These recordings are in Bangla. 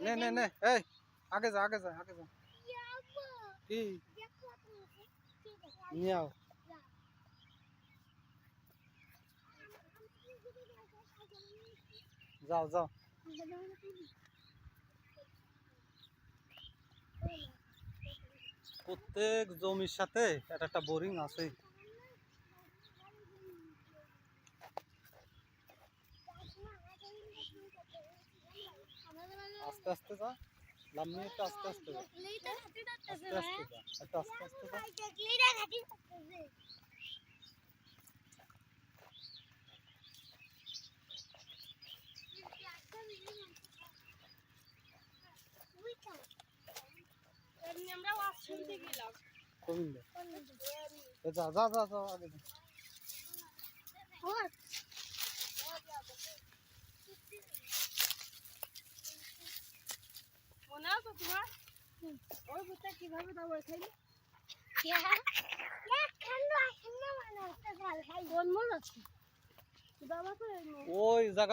নে নে নে এই আগে যা আগে যা আগে যা। কি? নিয়ে আও যাও যাও। প্রত্যেক জমির সাথে একটা একটা বোরিং আছে আস্তে আস্তে যা লাভ নিয়ে একটু আস্তে আস্তে যা দেখলেই তো হাতে ধরতেছে আস্তে না। আস্তে যা একটু আস্তে আস্তে যা দেখলেই না হাতে ধরতেছে। বুঝছ? এমনি আমরা ওয়াশ শুনতে গেলাম গোবিন্দ এ যা যা যা যা আগে যা। What? মনে আছে তোমার?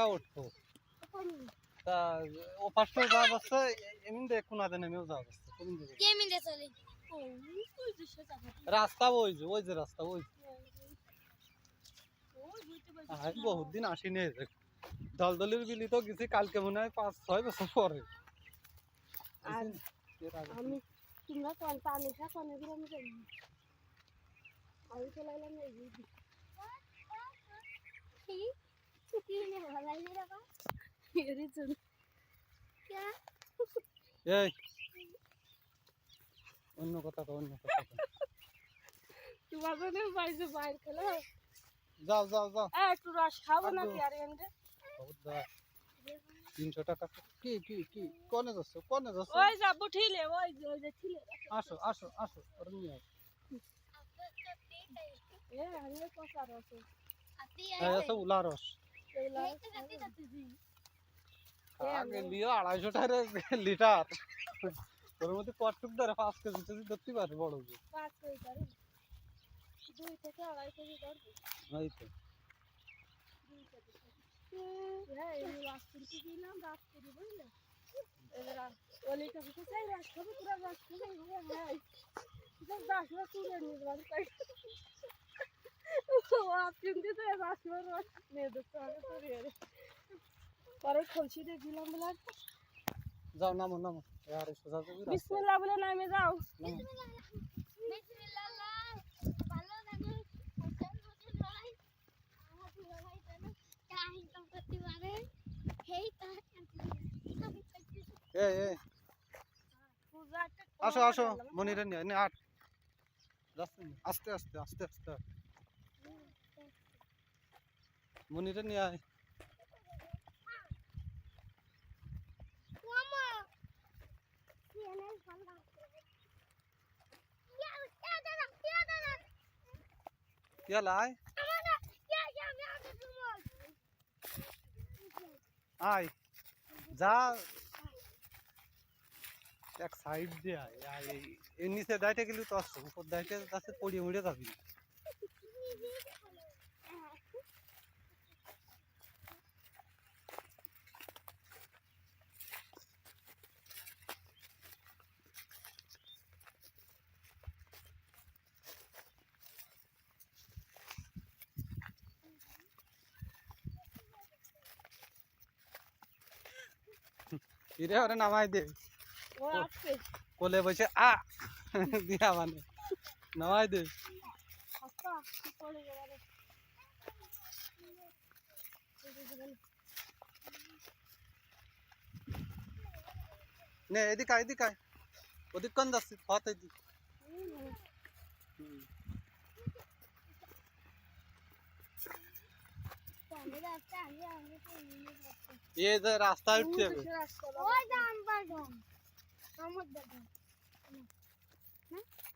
উঠতো। এমনি রাস্তা ওই যে ওই যে রাস্তা ওই বহুত দিন আসিনি দলদলের বিলি তো গেছি কালকে মনে হয় পাঁচ ছয় বছর পরে। আর এর আগে আমি তোমরা কোন পানি খা কোন এগুলো আমি জানি না। আমি চলে এলাম এই যে ठीक ये वाला ही रहा এর জন্য क्या এই অন্য কথা তো অন্য কথা কও। তোমার জন্য বাইরে বাইরে খেলো যাও যাও যাও এ একটু রস খাবো নাকি আর এমনি বহুত দাও তিনশো টাকা কি কি কি কনে যাচ্ছ কনে যাচ্ছ ওই যাবো ঠিলে ওই যে ঠিলে আসো আসো আসো ওর নিয়ে আসো এ আমি কথা রসো আচ্ছা উলা রস আগে লিও আড়াইশো টাকার লিটার তোর মধ্যে কটুক ধরে পাঁচ কেজি যদি ধরতে পারে বড় পাঁচ কেজি ধরে দুই থেকে আড়াই কেজি ধরবে এই তো পরে খলসি দিয়ে দিলাম বলে যাও নামো নামো। বিসমিল্লাহ বলে নামে যাও। এই এই আসো আসো, মনিরে নিয়ে আট। আস্তে আস্তে আস্তে আস্তে। মনিরে নিয়ে আয়। মামা সিএনএন ভালো ইয়া এক সাইড দিয়ে এর নিচে দাইতে গেলি তো আসছো, উপর দাইতে যাচ্ছে পড়িয়ে মুড়ে যাবি ফিরে ওরে নামাই দে। কোলে বসে আ দিয়া মানে। নামাই দে। নে এদিকে আয় এদিকে আয়। ওদিক কোন যাচ্ছি হাত এদিক। আমি রাস্তা हम उधर हैं हैं